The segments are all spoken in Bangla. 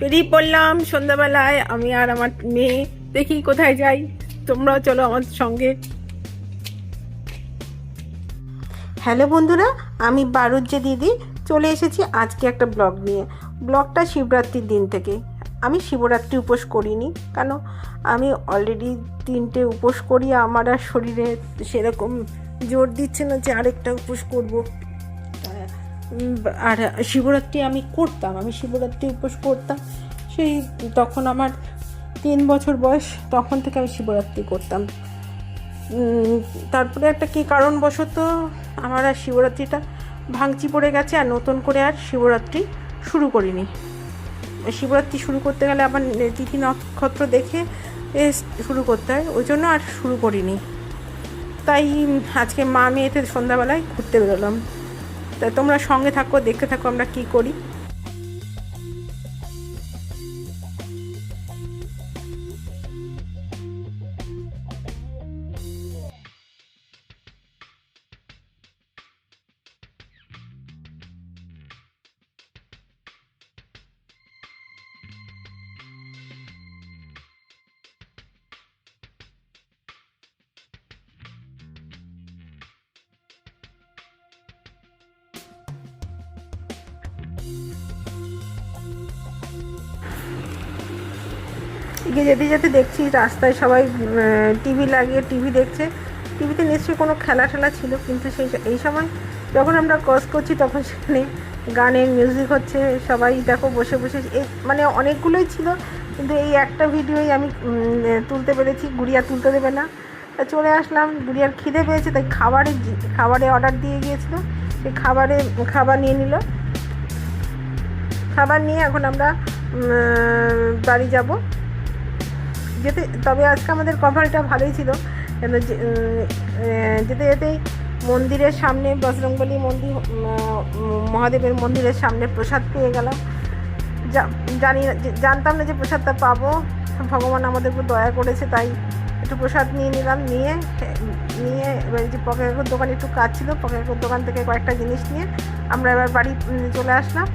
বেরিয়ে পড়লাম সন্ধ্যাবেলায়। আমি আর আমার মেয়ে। দেখি কোথায় যাই। তোমরাও চলো আমার সঙ্গে। হ্যালো বন্ধুরা, আমি বারুজ্জে দিদি। চলে এসেছি আজকে একটা ব্লগ নিয়ে। ব্লগটা শিবরাত্রির দিন থেকে। আমি শিবরাত্রি উপোস করিনি, কেন? আমি অলরেডি তিনটে উপোস করি, আমার আর শরীরে সেরকম জোর দিচ্ছে না যে আরেকটা উপোস করব। আর শিবরাত্রি আমি করতাম আমি শিবরাত্রি উপোস করতাম। সেই তখন আমার তিন বছর বয়স তখন থেকে আমি শিবরাত্রি করতাম। তারপরে একটা কী কারণবশত আমার আর শিবরাত্রিটা ভাঙচি পড়ে গেছে আর নতুন করে আর শিবরাত্রি শুরু করিনি। শিবরাত্রি শুরু করতে গেলে আবার তিথি নক্ষত্র দেখে এ, শুরু করতে হয় ওই জন্য আর শুরু করিনি। তাই আজকে মা মেয়েতে সন্ধ্যাবেলায় ঘুরতে বেরোলাম। তোমরা সঙ্গে থাকো দেখতে থাকো আমরা কি করি। এগিয়ে যেতে যেতে দেখছি রাস্তায় সবাই টিভি লাগিয়ে টিভি দেখছে। টিভিতে নিশ্চয়ই কোনো খেলা ঠেলা ছিল, কিন্তু সেই এই সময় যখন আমরা ক্রস করছি তখন সেখানে গানের মিউজিক হচ্ছে, সবাই দেখো বসে বসে মানে অনেকগুলোই ছিল, কিন্তু এই একটা ভিডিওই আমি তুলতে পেরেছি, গুড়িয়া তুলতে দেবে না। তা চলে আসলাম, গুড়িয়ার খিদে পেয়েছে, তাই খাবারের জি- খাবারে অর্ডার দিয়ে গিয়েছিল সেই খাবারে, খাবার নিয়ে নিল। খাবার নিয়ে এখন আমরা বাড়ি যাব। যেতে তবে আজকে আমাদের কভারটা ভালোই ছিল। কেন যেতে যেতেই মন্দিরের সামনে বজরংবলী মন্দির মহাদেবের মন্দিরের সামনে প্রসাদ পেয়ে গেলাম। জানি জানতাম না যে প্রসাদটা পাবো। ভগবান আমাদের উপর দয়া করেছে, তাই একটু প্রসাদ নিয়ে নিলাম, নিয়ে নিয়ে এবার যে পকেটের দোকানে একটু কাজ ছিল পকেটের দোকান থেকে কয়েকটা জিনিস নিয়ে আমরা এবার বাড়ি চলে আসলাম।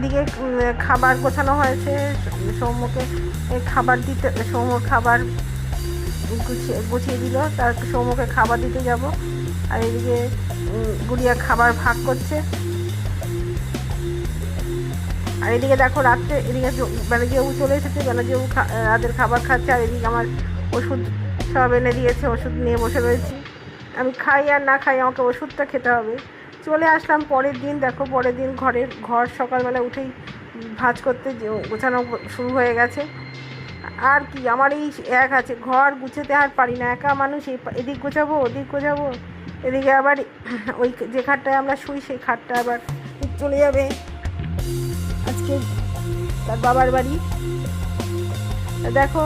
এদিকে খাবার গোছানো হয়েছে। সৌম্যকে খাবার দিতে, সৌম্য খাবার গুছিয়ে গুছিয়ে দিল। তার সৌম্যকে খাবার দিতে যাব। আর এদিকে গুড়িয়া খাবার ভাগ করছে। আর এদিকে দেখো রাত্রে, এদিকে জ- ব্যানার্জিবাবু চলে এসেছে ব্যানার্জিবাবু খা- রাতের খাবার খাচ্ছে, আর এদিকে আমার ওষুধ সব এনে দিয়েছে, ওষুধ নিয়ে বসে রয়েছি। আমি খাই আর না খাই, আমাকে ওষুধটা খেতে হবে। চলে আসলাম পরের দিন, দেখো পরের দিন ঘরের ঘর সকালবেলা উঠেই ভাজ করতে গোছানো শুরু হয়ে গেছে। আর কি, আমার এই এক আছে, ঘর গুছোতে আর পারি না, একা মানুষ এদিক গোছাবো, ওদিক গোছাবো। এদিকে আবার ওই যে খাটটায় আমরা শুই, সেই খাটটা আবার চলে যাবে। আজকে তার বাবার বাড়ি। দেখো,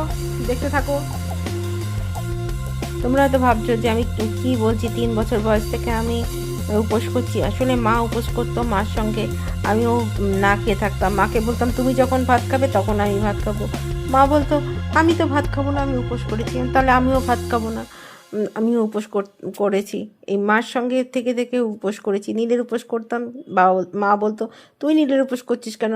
দেখতে থাকো। তোমরা হয়তো ভাবছ যে আমি কি- বলছি, তিন বছর বয়স থেকে আমি উপোস করছি। আসলে মা উপোস করতো মার সঙ্গে। আমিও না খেয়ে থাকতাম। মাকে বলতাম, তুমি যখন ভাত খাবে তখন আমি ভাত খাব। মা বলতো, আমি তো ভাত খাব না, আমি উপোস করেছি। তাহলে আমিও ভাত খাব না। আমিও উপোস কর- করেছি। এই মার সঙ্গে থেকে থেকে উপোস করেছি। নীলের উপোস করতাম। বা মা বলতো, তুই নীলের উপোস করছিস কেন?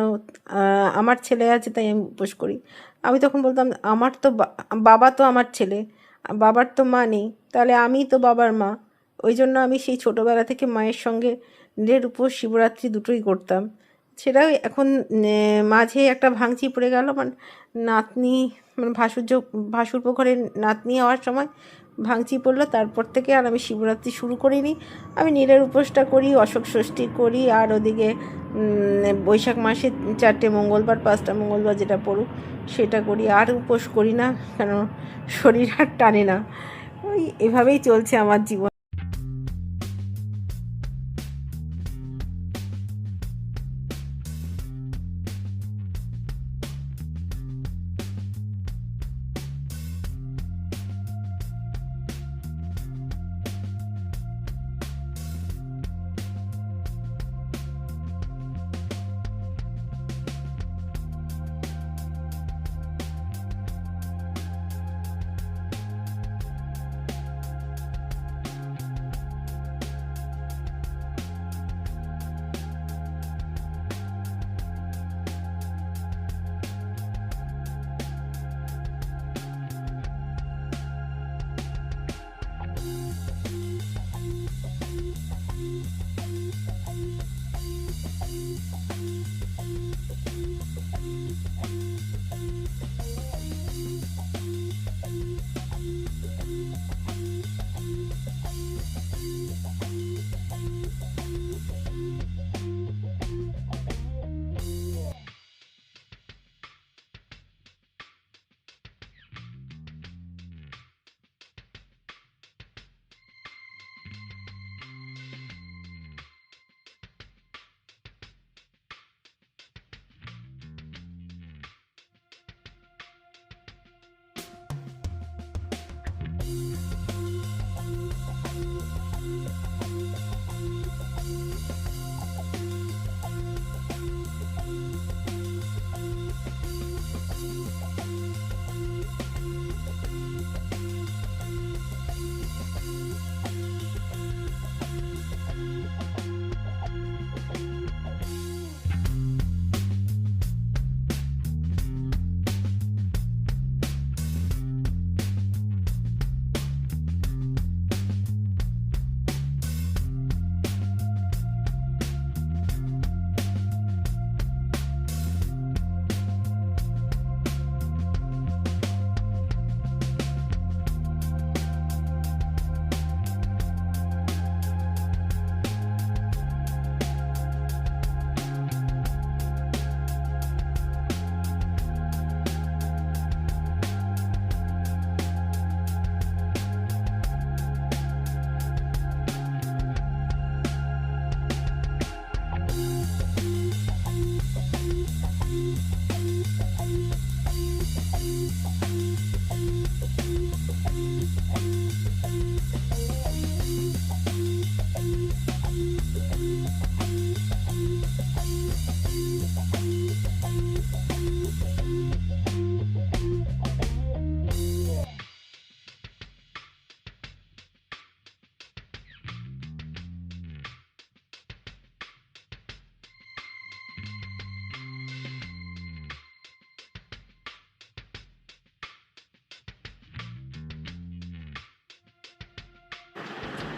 আমার ছেলে আছে, তাই আমি উপোস করি। আমি তখন বলতাম, আমার তো বাবা তো আমার ছেলে। বাবার তো মা নেই, তাহলে আমি তো বাবার মা। ওই জন্য আমি সেই ছোটোবেলা থেকে মায়ের সঙ্গে নীলের উপর শিবরাত্রি দুটোই করতাম। সেটাও এখন মাঝে একটা ভাঙচি পড়ে গেল মানে নাতনি মানে ভাসুর্য ভাসুর পোখরের নাতনি হওয়ার সময় ভাঙচি পড়ল, তারপর থেকে আর আমি শিবরাত্রি শুরু করিনি। আমি নীলের উপোসটা করি, অশোক ষষ্ঠী করি, আর ওদিকে বৈশাখ মাসে চারটে মঙ্গলবার, পাঁচটা মঙ্গলবার যেটা পড়ুক, সেটা করি। আর উপোস করি না, কেন শরীর আর টানে না। ওই এভাবেই চলছে আমার জীবন।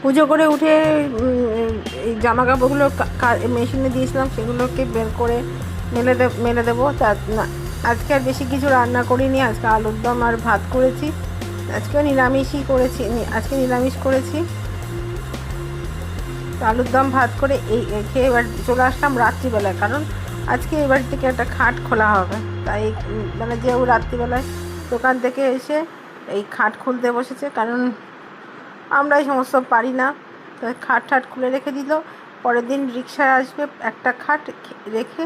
পুজো করে উঠে এই জামা কাপড়গুলো মেশিনে দিয়েছিলাম, সেগুলোকে বের করে মেলে দে, মেলে দেবো। তা, না, আজকে আর বেশি কিছু রান্না করিনি, আজকে আলুর দম আর ভাত করেছি। আজকে নিরামিষই করেছি আজকে নিরামিষ করেছি। আলুর দম, ভাত করে এই খেয়ে এবার চলে আসলাম রাত্রিবেলায়, কারণ আজকে এবার থেকে একটা খাট খোলা হবে। তাই মানে যে ও রাত্রিবেলায় দোকান থেকে এসে এই খাট খুলতে বসেছে, কারণ আমরা এই সমস্ত পারি না। তো খাট ঠাট খুলে রেখে দিল। পরের দিন রিক্সায় আসবে, একটা খাট রেখে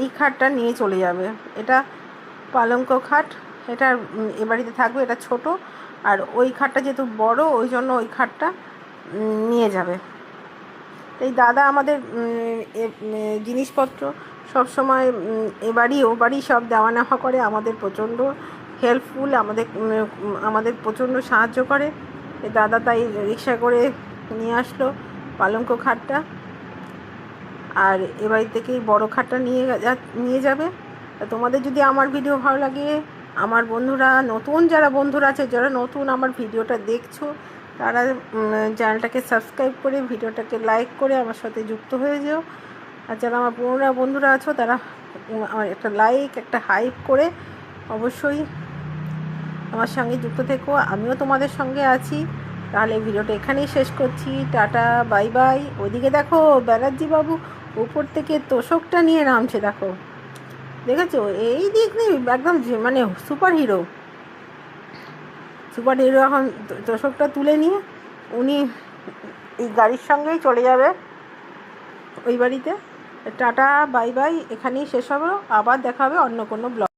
এই খাটটা নিয়ে চলে যাবে। এটা পালঙ্ক খাট, এটা এ বাড়িতে থাকবে, এটা ছোট। আর ওই খাটটা যেহেতু বড়, ওই জন্য ওই খাটটা নিয়ে যাবে। এই দাদা আমাদের জিনিসপত্র সব সময় এ বাড়ি, ও বাড়ি সব দেওয়া নেওয়া করে। আমাদের প্রচণ্ড হেল্পফুল, আমাদের আমাদের প্রচণ্ড সাহায্য করে। দাদা তাই রিক্সা করে নিয়ে আসলো পালঙ্ক খাটটা। আর এ বাড়ি থেকেই বড় খাটটা নিয়ে নিয়ে যাবে। তোমাদের যদি আমার ভিডিও ভালো লাগে, আমার বন্ধুরা, নতুন যারা বন্ধুরা আছে, যারা নতুন আমার ভিডিওটা দেখছ, তারা চ্যানেলটাকে সাবস্ক্রাইব করে ভিডিওটাকে লাইক করে আমার সাথে যুক্ত হয়ে যেও। আর যারা আমার পুরোনো বন্ধুরা আছো, তারা আমার একটা লাইক, একটা হাইপ করে অবশ্যই আমার সঙ্গে যুক্ত থেকো, আমিও তোমাদের সঙ্গে আছি। তাহলে ভিডিওটা এখানেই শেষ করছি। Tata, bye bye. ওদিকে দেখো ব্যানার্জি বাবু, উপর থেকে তোষকটা নিয়ে নামছে, দেখো। দেখেছ? এই দিক নেই একদম মানে সুপার হিরো সুপার হিরো এখন তোষকটা তুলে নিয়ে উনি এই গাড়ির সঙ্গেই চলে যাবে ওই বাড়িতে। Tata, bye bye. এখানেই শেষ হবে। আবার দেখা হবে অন্য কোনো ব্লগ